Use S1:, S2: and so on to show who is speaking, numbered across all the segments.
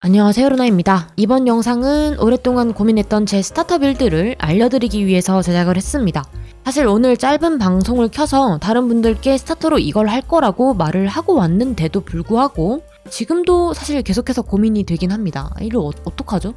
S1: 안녕하세요 루나입니다. 이번 영상은 오랫동안 고민했던 제 스타터 빌드를 알려드리기 위해서 제작을 했습니다. 사실 오늘 짧은 방송을 켜서 다른 분들께 스타터로 이걸 할 거라고 말을 하고 왔는데도 불구하고 지금도 사실 계속해서 고민이 되긴 합니다. 이를 어, 어떡하죠?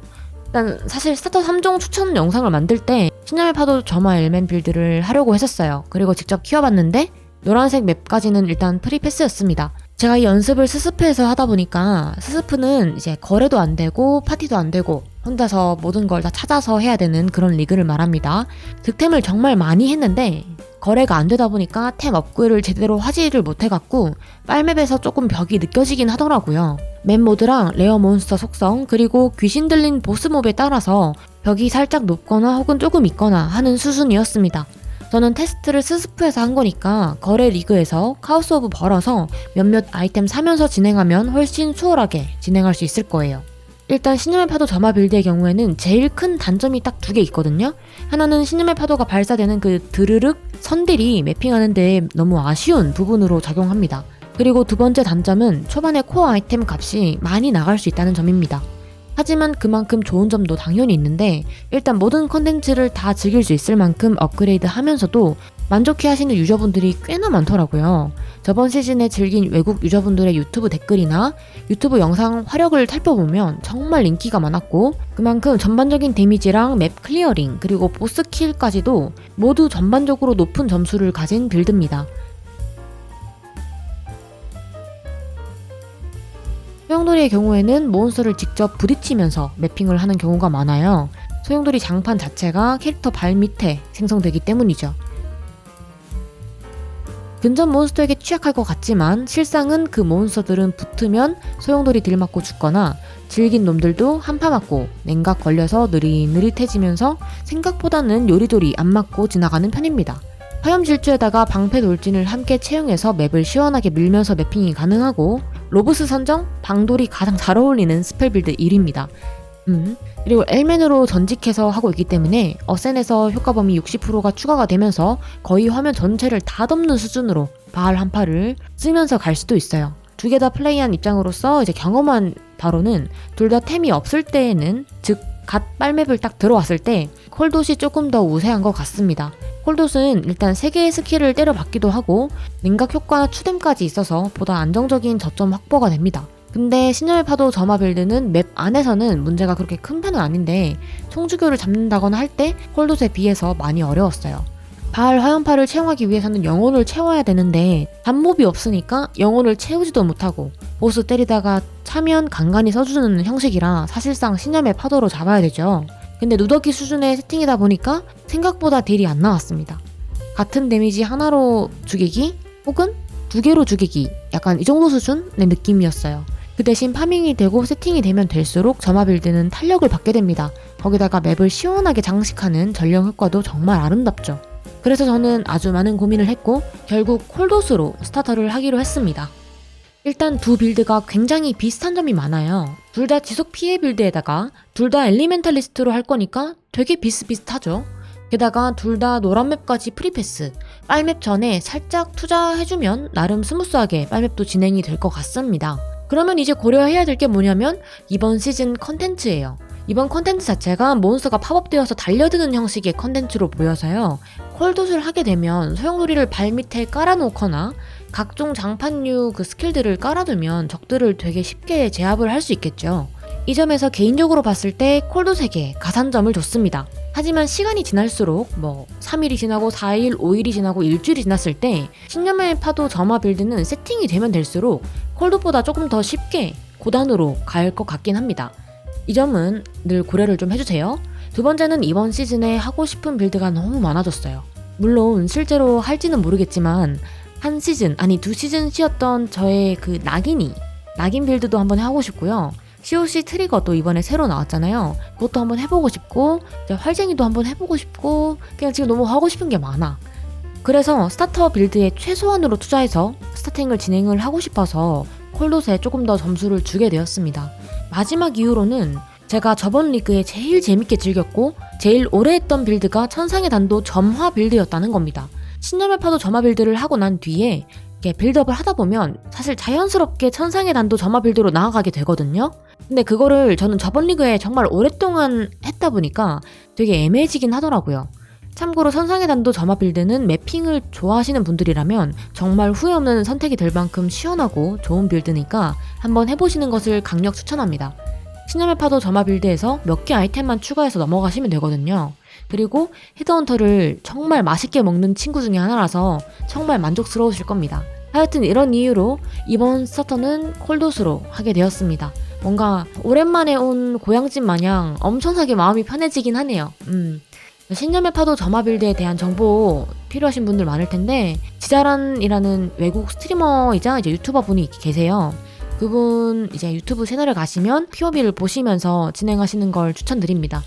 S1: 일단 사실 스타터 3종 추천 영상을 만들 때 신념의 파도 점화 엘멘 빌드를 하려고 했었어요. 그리고 직접 키워봤는데 노란색 맵까지는 일단 프리패스였습니다. 제가 이 연습을 스스프에서 하다 보니까 스스프는 이제 거래도 안 되고 파티도 안 되고 혼자서 모든 걸 다 찾아서 해야 되는 그런 리그를 말합니다. 득템을 정말 많이 했는데 거래가 안 되다 보니까 템 업그레이드를 제대로 하지를 못해갖고 빨맵에서 조금 벽이 느껴지긴 하더라고요. 맵 모드랑 레어 몬스터 속성 그리고 귀신 들린 보스몹에 따라서 벽이 살짝 높거나 혹은 조금 있거나 하는 수준이었습니다. 저는 테스트를 스스프에서 한 거니까 거래 리그에서 카우스 오브 벌어서 몇몇 아이템 사면서 진행하면 훨씬 수월하게 진행할 수 있을 거예요. 일단 신념의 파도 점화 빌드의 경우에는 제일 큰 단점이 딱 두 개 있거든요. 하나는 신념의 파도가 발사되는 그 드르륵 선들이 매핑하는 데 너무 아쉬운 부분으로 작용합니다. 그리고 두 번째 단점은 초반에 코어 아이템 값이 많이 나갈 수 있다는 점입니다. 하지만 그만큼 좋은 점도 당연히 있는데 일단 모든 컨텐츠를 다 즐길 수 있을 만큼 업그레이드 하면서도 만족해 하시는 유저분들이 꽤나 많더라고요. 저번 시즌에 즐긴 외국 유저분들의 유튜브 댓글이나 유튜브 영상 화력을 살펴보면 정말 인기가 많았고 그만큼 전반적인 데미지랑 맵 클리어링 그리고 보스 킬까지도 모두 전반적으로 높은 점수를 가진 빌드입니다. 소용돌이의 경우에는 몬스터를 직접 부딪히면서 매핑을 하는 경우가 많아요. 소용돌이 장판 자체가 캐릭터 발 밑에 생성되기 때문이죠. 근접 몬스터에게 취약할 것 같지만 실상은 그 몬스터들은 붙으면 소용돌이 딜 맞고 죽거나 질긴 놈들도 한파 맞고 냉각 걸려서 느릿느릿해지면서 생각보다는 요리조리 안 맞고 지나가는 편입니다. 화염 질주에다가 방패 돌진을 함께 채용해서 맵을 시원하게 밀면서 매핑이 가능하고 로브스 선정 방돌이 가장 잘 어울리는 스펠 빌드 1위입니다. 음, 그리고 엘맨으로 전직해서 하고 있기 때문에 어센에서 효과 범위 60%가 추가가 되면서 거의 화면 전체를 다 덮는 수준으로 바알 한파를 쓰면서 갈 수도 있어요. 두 개 다 플레이한 입장으로서 이제 경험한 바로는 둘 다 템이 없을 때에는 즉 갓 빨맵을 딱 들어왔을 때 콜돗이 조금 더 우세한 것 같습니다. 콜돗은 일단 3개의 스킬을 때려박기도 하고 냉각 효과나 추뎀까지 있어서 보다 안정적인 저점 확보가 됩니다. 근데 신념의 파도 점화 빌드는 맵 안에서는 문제가 그렇게 큰 편은 아닌데 총주교를 잡는다거나 할 때 콜돗에 비해서 많이 어려웠어요. 바알 화염파를 채용하기 위해서는 영혼을 채워야 되는데 잡몹이 없으니까 영혼을 채우지도 못하고 보스 때리다가 차면 간간히 써주는 형식이라 사실상 신념의 파도로 잡아야 되죠. 근데 누더기 수준의 세팅이다 보니까 생각보다 딜이 안 나왔습니다. 같은 데미지 하나로 죽이기 혹은 두 개로 죽이기 약간 이 정도 수준의 느낌이었어요. 그 대신 파밍이 되고 세팅이 되면 될수록 점화 빌드는 탄력을 받게 됩니다. 거기다가 맵을 시원하게 장식하는 전령 효과도 정말 아름답죠. 그래서 저는 아주 많은 고민을 했고 결국 콜도스로 스타터를 하기로 했습니다. 일단 두 빌드가 굉장히 비슷한 점이 많아요. 둘 다 지속 피해 빌드에다가 둘 다 엘리멘탈리스트로 할 거니까 되게 비슷비슷하죠. 게다가 둘 다 노란 맵까지 프리패스, 빨맵 전에 살짝 투자해주면 나름 스무스하게 빨맵도 진행이 될 것 같습니다. 그러면 이제 고려해야 될 게 뭐냐면 이번 시즌 컨텐츠예요. 이번 컨텐츠 자체가 몬스터가 팝업되어서 달려드는 형식의 컨텐츠로 보여서요. 콜돗을 하게 되면 소용돌이를 발 밑에 깔아놓거나 각종 장판류 그 스킬들을 깔아두면 적들을 되게 쉽게 제압을 할 수 있겠죠. 이 점에서 개인적으로 봤을 때 콜돗에게 가산점을 줬습니다. 하지만 시간이 지날수록 뭐 3일이 지나고 4일, 5일이 지나고 일주일이 지났을 때 신념의 파도 점화 빌드는 세팅이 되면 될수록 콜돗보다 조금 더 쉽게 고단으로 갈 것 같긴 합니다. 이 점은 늘 고려를 좀 해주세요. 두 번째는 이번 시즌에 하고 싶은 빌드가 너무 많아졌어요. 물론 실제로 할지는 모르겠지만 한 시즌 아니 두 시즌 쉬었던 저의 그 낙인이 낙인 빌드도 한번 하고 싶고요. COC 트리거도 이번에 새로 나왔잖아요. 그것도 한번 해보고 싶고 활쟁이도 한번 해보고 싶고 그냥 지금 너무 하고 싶은 게 많아. 그래서 스타터 빌드에 최소한으로 투자해서 스타팅을 진행을 하고 싶어서 콜롯에 조금 더 점수를 주게 되었습니다. 마지막 이후로는 제가 저번 리그에 제일 재밌게 즐겼고 제일 오래 했던 빌드가 천상의 단도 점화 빌드였다는 겁니다. 신념의 파도 점화 빌드를 하고 난 뒤에 이렇게 빌드업을 하다 보면 사실 자연스럽게 천상의 단도 점화 빌드로 나아가게 되거든요. 근데 그거를 저는 저번 리그에 정말 오랫동안 했다 보니까 되게 애매해지긴 하더라고요. 참고로 선상의 단도 점화 빌드는 매핑을 좋아하시는 분들이라면 정말 후회 없는 선택이 될 만큼 시원하고 좋은 빌드니까 한번 해보시는 것을 강력 추천합니다. 신념의 파도 점화 빌드에서 몇 개 아이템만 추가해서 넘어가시면 되거든요. 그리고 헤드헌터를 정말 맛있게 먹는 친구 중에 하나라서 정말 만족스러우실 겁니다. 하여튼 이런 이유로 이번 스타터는 콜도스로 하게 되었습니다. 뭔가 오랜만에 온 고향집 마냥 엄청나게 마음이 편해지긴 하네요. 음. 신념의 파도 점화 빌드에 대한 정보 필요하신 분들 많을 텐데 지자란이라는 외국 스트리머이자 이제 유튜버 분이 계세요. 그분 이제 유튜브 채널에 가시면 POB를 보시면서 진행하시는 걸 추천드립니다.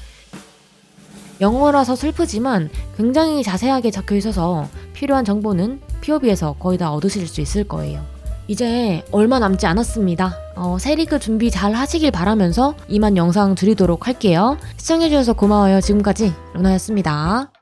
S1: 영어라서 슬프지만 굉장히 자세하게 적혀 있어서 필요한 정보는 POB에서 거의 다 얻으실 수 있을 거예요. 이제 얼마 남지 않았습니다. 어, 새 리그 준비 잘 하시길 바라면서 이만 영상 드리도록 할게요. 시청해주셔서 고마워요. 지금까지 루나였습니다.